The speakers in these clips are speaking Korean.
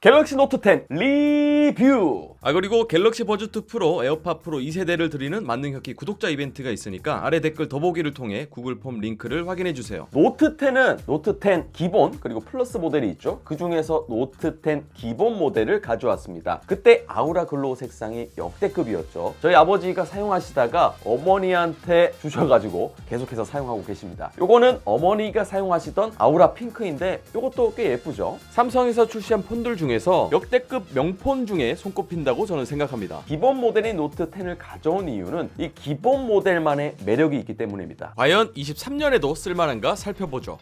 갤럭시 노트 10 리뷰 아 그리고 갤럭시 버즈 2 프로, 에어팟 프로 2세대를 드리는 만능혁기 구독자 이벤트가 있으니까 아래 댓글 더보기를 통해 구글 폼 링크를 확인해 주세요. 노트 10은 노트 10 기본 그리고 플러스 모델이 있죠. 그 중에서 노트 10 기본 모델을 가져왔습니다. 그때 아우라 글로우 색상이 역대급이었죠. 저희 아버지가 사용하시다가 어머니한테 주셔가지고 계속해서 사용하고 계십니다. 요거는 어머니가 사용하시던 아우라 핑크인데 요것도 꽤 예쁘죠. 삼성에서 출시한 폰들 중에서 역대급 명폰 중에 손꼽힌다 고 저는 생각합니다. 기본 모델인 노트 10을 가져온 이유는 이 기본 모델만의 매력이 있기 때문입니다 과연 23년에도 쓸만한가 살펴보죠.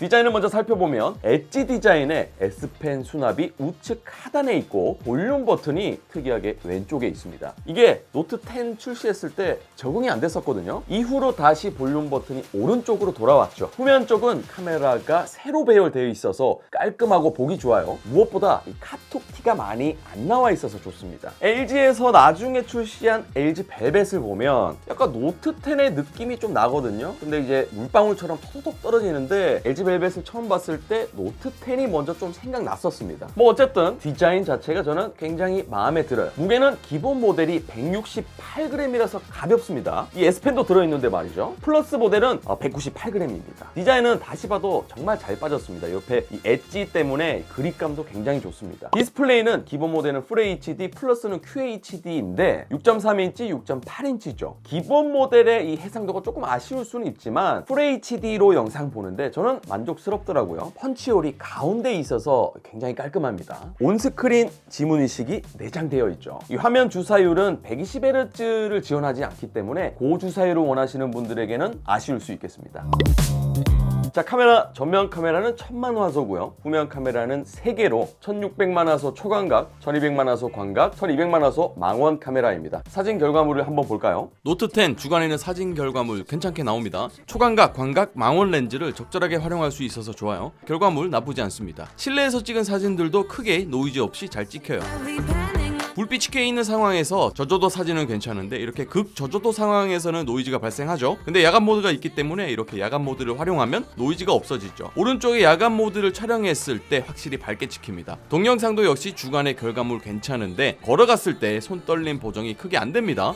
디자인을 먼저 살펴보면 엣지 디자인의 S펜 수납이 우측 하단에 있고 볼륨 버튼이 특이하게 왼쪽에 있습니다. 이게 노트 10 출시했을 때 적응이 안 됐었거든요. 이후로 다시 볼륨 버튼이 오른쪽으로 돌아왔죠. 후면 쪽은 카메라가 세로 배열되어 있어서 깔끔하고 보기 좋아요. 무엇보다 이 카톡 티가 많이 안 나와 있어서 좋습니다. LG에서 나중에 출시한 LG 벨벳을 보면 약간 노트 10의 느낌이 좀 나거든요. 근데 이제 물방울처럼 톡톡 떨어지는데 LG 벨벳을 처음 봤을 때 노트 10이 먼저 좀 생각났었습니다. 뭐 어쨌든 디자인 자체가 저는 굉장히 마음에 들어요. 무게는 기본 모델이 168g이라서 가볍습니다. 이 S펜도 들어있는데 말이죠. 플러스 모델은 198g입니다. 디자인은 다시 봐도 정말 잘 빠졌습니다. 옆에 이 엣지 때문에 그립감도 굉장히 좋습니다. 디스플레이는 기본 모델은 풀 HD 플러스는 QHD인데 6.3인치, 6.8인치죠. 기본 모델의 이 해상도가 조금 아쉬울 수는 있지만 풀 HD로 영상 보는데 저는 만족 스럽더라고요. 펀치홀이 가운데 있어서 굉장히 깔끔합니다. 온스크린 지문 인식이 내장되어 있죠. 이 화면 주사율은 120Hz를 지원하지 않기 때문에 고주사율을 원하시는 분들에게는 아쉬울 수 있겠습니다. 자 카메라 전면 카메라는 1000만 화소고요 후면 카메라는 3개로 1600만 화소 초광각 1200만 화소 광각 1200만 화소 망원 카메라입니다 사진 결과물을 한번 볼까요 노트 10 주간에는 사진 결과물 괜찮게 나옵니다. 초광각, 광각, 망원 렌즈를 적절하게 활용할 수 있어서 좋아요. 결과물 나쁘지 않습니다. 실내에서 찍은 사진들도 크게 노이즈 없이 잘 찍혀요. 불빛이 켜 있는 상황에서 저조도 사진은 괜찮은데 이렇게 극 저조도 상황에서는 노이즈가 발생하죠. 근데 야간 모드가 있기 때문에 이렇게 야간 모드를 활용하면 노이즈가 없어지죠. 오른쪽에 야간 모드를 촬영했을 때 확실히 밝게 찍힙니다. 동영상도 역시 주간의 결과물 괜찮은데 걸어갔을 때 손 떨림 보정이 크게 안 됩니다.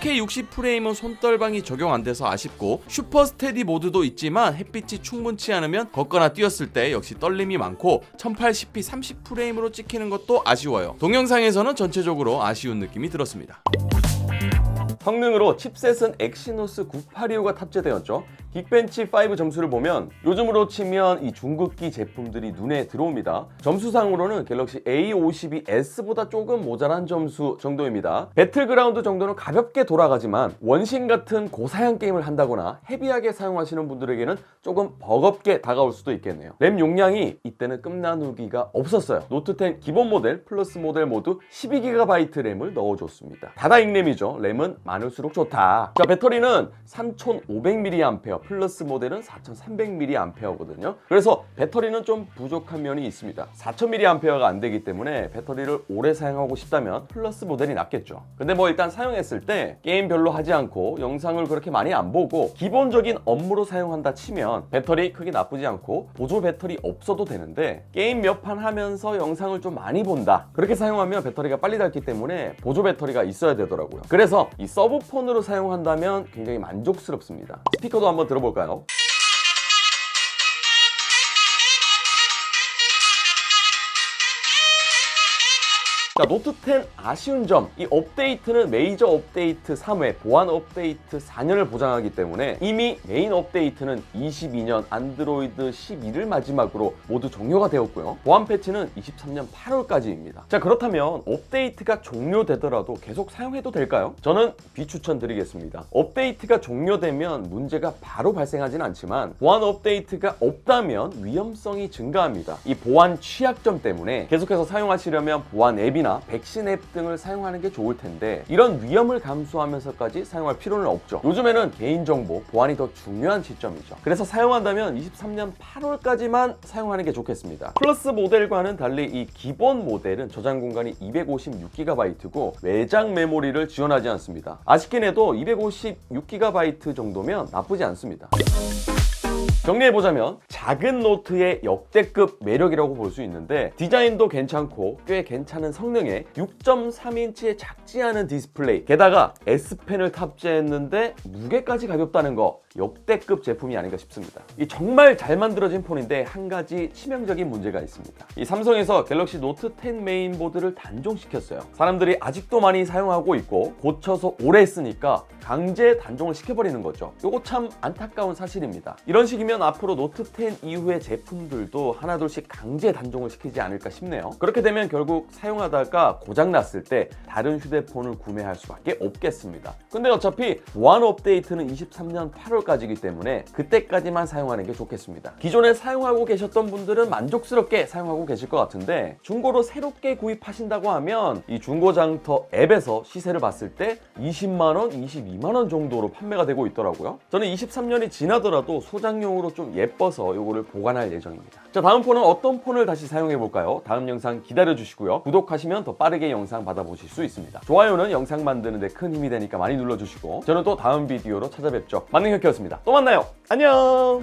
4K 60프레임은 손떨방이 적용 안 돼서 아쉽고 슈퍼 스테디 모드도 있지만 햇빛이 충분치 않으면 걷거나 뛰었을 때 역시 떨림이 많고 1080p 30프레임으로 찍히는 것도 아쉬워요. 동영상에서는 전체적으로 아쉬운 느낌이 들었습니다. 성능으로 칩셋은 엑시노스 982호가 탑재되었죠. 긱벤치 5 점수를 보면 요즘으로 치면 이 중국기 제품들이 눈에 들어옵니다. 점수상으로는 갤럭시 A52s보다 조금 모자란 점수 정도입니다. 배틀그라운드 정도는 가볍게 돌아가지만 원신 같은 고사양 게임을 한다거나 헤비하게 사용하시는 분들에게는 조금 버겁게 다가올 수도 있겠네요. 램 용량이 이때는 끝나누기가 없었어요. 노트 10 기본 모델 플러스 모델 모두 12GB 램을 넣어줬습니다. 다다익 램이죠. 램은 많을수록 좋다. 자 배터리는 3500mAh 플러스 모델은 4300mAh거든요. 그래서 배터리는 좀 부족한 면이 있습니다. 4000mAh가 안 되기 때문에 배터리를 오래 사용하고 싶다면 플러스 모델이 낫겠죠. 근데 뭐 일단 사용했을 때 게임 별로 하지 않고 영상을 그렇게 많이 안 보고 기본적인 업무로 사용한다 치면 배터리 크게 나쁘지 않고 보조 배터리 없어도 되는데 게임 몇 판 하면서 영상을 좀 많이 본다. 그렇게 사용하면 배터리가 빨리 닳기 때문에 보조 배터리가 있어야 되더라고요. 그래서 이 서브폰으로 사용한다면 굉장히 만족스럽습니다. 스피커도 한번 들어볼까요? 자, 노트 10 아쉬운 점. 이 업데이트는 메이저 업데이트 3회, 보안 업데이트 4년을 보장하기 때문에 이미 메인 업데이트는 22년 안드로이드 11을 마지막으로 모두 종료가 되었고요. 보안 패치는 23년 8월까지입니다. 자, 그렇다면 업데이트가 종료되더라도 계속 사용해도 될까요? 저는 비추천 드리겠습니다. 업데이트가 종료되면 문제가 바로 발생하진 않지만 보안 업데이트가 없다면 위험성이 증가합니다. 이 보안 취약점 때문에 계속해서 사용하시려면 보안 앱이나 백신 앱 등을 사용하는 게 좋을 텐데 이런 위험을 감수하면서까지 사용할 필요는 없죠. 요즘에는 개인정보 보안이 더 중요한 시점이죠. 그래서 사용한다면 23년 8월까지만 사용하는 게 좋겠습니다. 플러스 모델과는 달리 이 기본 모델은 저장 공간이 256GB고 외장 메모리를 지원하지 않습니다. 아쉽긴 해도 256GB 정도면 나쁘지 않습니다. 정리해보자면 작은 노트의 역대급 매력이라고 볼 수 있는데 디자인도 괜찮고 꽤 괜찮은 성능에 6.3인치의 작지 않은 디스플레이 게다가 S펜을 탑재했는데 무게까지 가볍다는 거 역대급 제품이 아닌가 싶습니다. 이 정말 잘 만들어진 폰인데 한 가지 치명적인 문제가 있습니다. 이 삼성에서 갤럭시 노트 10 메인보드를 단종시켰어요. 사람들이 아직도 많이 사용하고 있고 고쳐서 오래 쓰니까 강제 단종을 시켜버리는 거죠. 요거 참 안타까운 사실입니다. 이런 식이면 앞으로 노트 10 이후의 제품들도 하나둘씩 강제 단종을 시키지 않을까 싶네요. 그렇게 되면 결국 사용하다가 고장났을 때 다른 휴대폰을 구매할 수밖에 없겠습니다. 근데 어차피 보안 업데이트는 23년 8월 까지이기 때문에 그때까지만 사용하는 게 좋겠습니다. 기존에 사용하고 계셨던 분들은 만족스럽게 사용하고 계실 것 같은데 중고로 새롭게 구입하신다고 하면 이 중고장터 앱에서 시세를 봤을 때 20만 원, 22만 원 정도로 판매가 되고 있더라고요. 저는 23년이 지나더라도 소장용으로 좀 예뻐서 이거를 보관할 예정입니다. 자, 다음 폰은 어떤 폰을 다시 사용해 볼까요? 다음 영상 기다려 주시고요. 구독하시면 더 빠르게 영상 받아보실 수 있습니다. 좋아요는 영상 만드는데 큰 힘이 되니까 많이 눌러주시고 저는 또 다음 비디오로 찾아뵙죠. 만능혁 기였습니다. 또 만나요. 안녕.